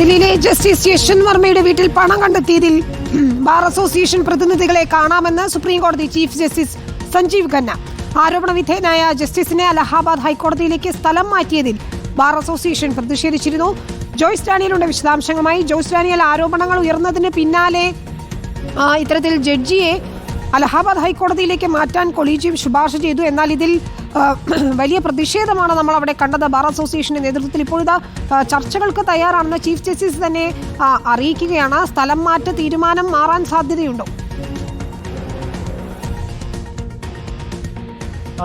ദില്ലിയിലെ ജസ്റ്റിസ് യശ്വന്ത് വർമ്മയുടെ വീട്ടിൽ പണം കണ്ടെത്തിയതിൽ ബാർ അസോസിയേഷൻ പ്രതിനിധികളെ കാണാമെന്ന് സുപ്രീം കോടതി ചീഫ് ജസ്റ്റിസ് സഞ്ജീവ് ഖന്ന. ആരോപണ വിധേയനായ ജസ്റ്റിസിനെ അലഹാബാദ് ഹൈക്കോടതിയിലേക്ക് സ്ഥലം മാറ്റിയതിൽ ബാർ അസോസിയേഷൻ പ്രതിഷേധിച്ചിരുന്നു. ജോയ്സ് ഡാനിയലുണ്ട് വിശദാംശങ്ങളുമായി. ജോയ്സ് ഡാനിയൽ ആരോപണങ്ങൾ ഉയർന്നതിന് പിന്നാലെ ഇത്തരത്തിൽ ജഡ്ജിയെ അലഹാബാദ് ഹൈക്കോടതിയിലേക്ക് മാറ്റാൻ കൊളീജിയം ശുപാർശ ചെയ്തു. എന്നാൽ ഇതിൽ വലിയ പ്രതിഷേധമാണ് നമ്മൾ അവിടെ കണ്ടത്. ബാർ അസോസിയേഷന്റെ നേതൃത്വത്തിൽ ഇപ്പോഴത്തെ ചർച്ചകൾക്ക് തയ്യാറാണെന്ന് ചീഫ് ജസ്റ്റിസ് തന്നെ അറിയിക്കുകയാണ്. സ്ഥലം മാറ്റ തീരുമാനം മാറാൻ സാധ്യതയുണ്ടോ?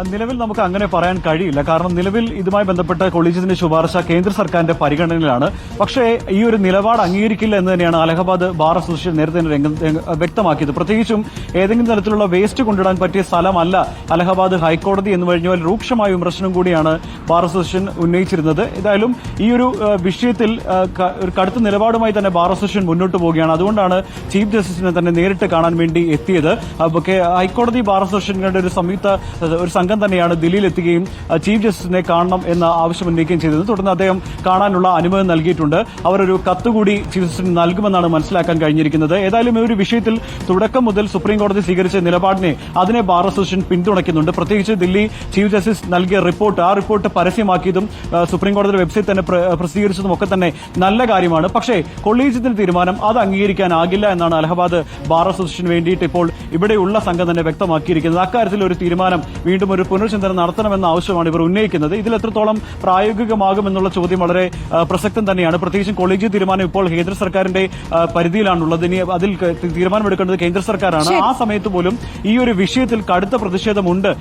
നിലവിൽ നമുക്ക് അങ്ങനെ പറയാൻ കഴിയില്ല. കാരണം നിലവിൽ ഇതുമായി ബന്ധപ്പെട്ട കൊളീജിയത്തിന്റെ ശുപാർശ കേന്ദ്ര സർക്കാരിന്റെ പരിഗണനയിലാണ്. പക്ഷേ ഈ ഒരു നിലപാട് അംഗീകരിക്കില്ല എന്ന് തന്നെയാണ് അലഹബാദ് ബാർ അസോസിയേഷൻ നേരത്തെ വ്യക്തമാക്കിയത്. പ്രത്യേകിച്ചും ഏതെങ്കിലും തരത്തിലുള്ള വേസ്റ്റ് കൊണ്ടിടാൻ പറ്റിയ സ്ഥലമല്ല അലഹബാദ് ഹൈക്കോടതി എന്ന് കഴിഞ്ഞാൽ രൂക്ഷമായ വിമർശനം കൂടിയാണ് ബാർ അസോസിയേഷൻ ഉന്നയിച്ചിരുന്നത്. ഏതായാലും ഈ ഒരു വിഷയത്തിൽ ഒരു കടുത്ത നിലപാടുമായി തന്നെ ബാർ അസോസിയേഷൻ മുന്നോട്ട് പോവുകയാണ്. അതുകൊണ്ടാണ് ചീഫ് ജസ്റ്റിസിനെ തന്നെ നേരിട്ട് കാണാൻ വേണ്ടി എത്തിയത്. ഹൈക്കോടതി ബാർ അസോസിയേഷനുകളുടെ ഒരു സംയുക്ത ഒരു സംഘം തന്നെയാണ് ദില്ലിയിൽ എത്തുകയും ചീഫ് ജസ്റ്റിസിനെ കാണണം എന്ന ആവശ്യം ഉന്നയിക്കുകയും ചെയ്തത്. തുടർന്ന് അദ്ദേഹം കാണാനുള്ള അനുമതി നൽകിയിട്ടുണ്ട്. അവരൊരു കത്തുകൂടി കത്ത് കൂടി ചീഫ് ജസ്റ്റിസിന് നൽകുമെന്നാണ് മനസ്സിലാക്കാൻ കഴിഞ്ഞിരിക്കുന്നത്. ഏതായാലും ഈ ഒരു വിഷയത്തിൽ തുടക്കം മുതൽ സുപ്രീം കോടതി സ്വീകരിച്ച നിലപാടിനെ അതിനെ ബാർ അസോസിയേഷൻ പിന്തുണയ്ക്കുന്നുണ്ട്. പ്രത്യേകിച്ച് ദില്ലി ചീഫ് ജസ്റ്റിസ് നൽകിയ റിപ്പോർട്ട് ആ റിപ്പോർട്ട് പരസ്യമാക്കിയതും സുപ്രീം കോടതിയുടെ വെബ്സൈറ്റ് തന്നെ പ്ര- പ്രസിദ്ധീകരിച്ചതും ഒക്കെ തന്നെ നല്ല കാര്യമാണ്. പക്ഷേ കൊളീജിയത്തിന്റെ തീരുമാനം അത് അംഗീകരിക്കാനാകില്ല എന്നാണ് അലഹബാദ് ബാർ അസോസിയേഷന് വേണ്ടിയിട്ട് ഇപ്പോൾ ഇവിടെയുള്ള സംഘം തന്നെ വ്യക്തമാക്കിയിരിക്കുന്നത്. അക്കാര്യത്തിൽ ഒരു തീരുമാനം വീണ്ടും ഒരു പുനർചിന്തനം നടത്തണമെന്ന ആവശ്യമാണ് ഇവർ ഉന്നയിക്കുന്നത്. ഇതിൽ എത്രത്തോളം പ്രായോഗികമാകുമെന്നുള്ള ചോദ്യം വളരെ പ്രസക്തം തന്നെയാണ്. പ്രത്യേകിച്ചും കോളേജ് തീരുമാനം ഇപ്പോൾ കേന്ദ്ര സർക്കാരിന്റെ പരിധിയിലാണുള്ളത്. ഇനി അതിൽ തീരുമാനമെടുക്കേണ്ടത് കേന്ദ്ര സർക്കാരാണ്. ആ സമയത്ത് പോലും ഈ ഒരു വിഷയത്തിൽ കടുത്ത പ്രതിഷേധമുണ്ട്.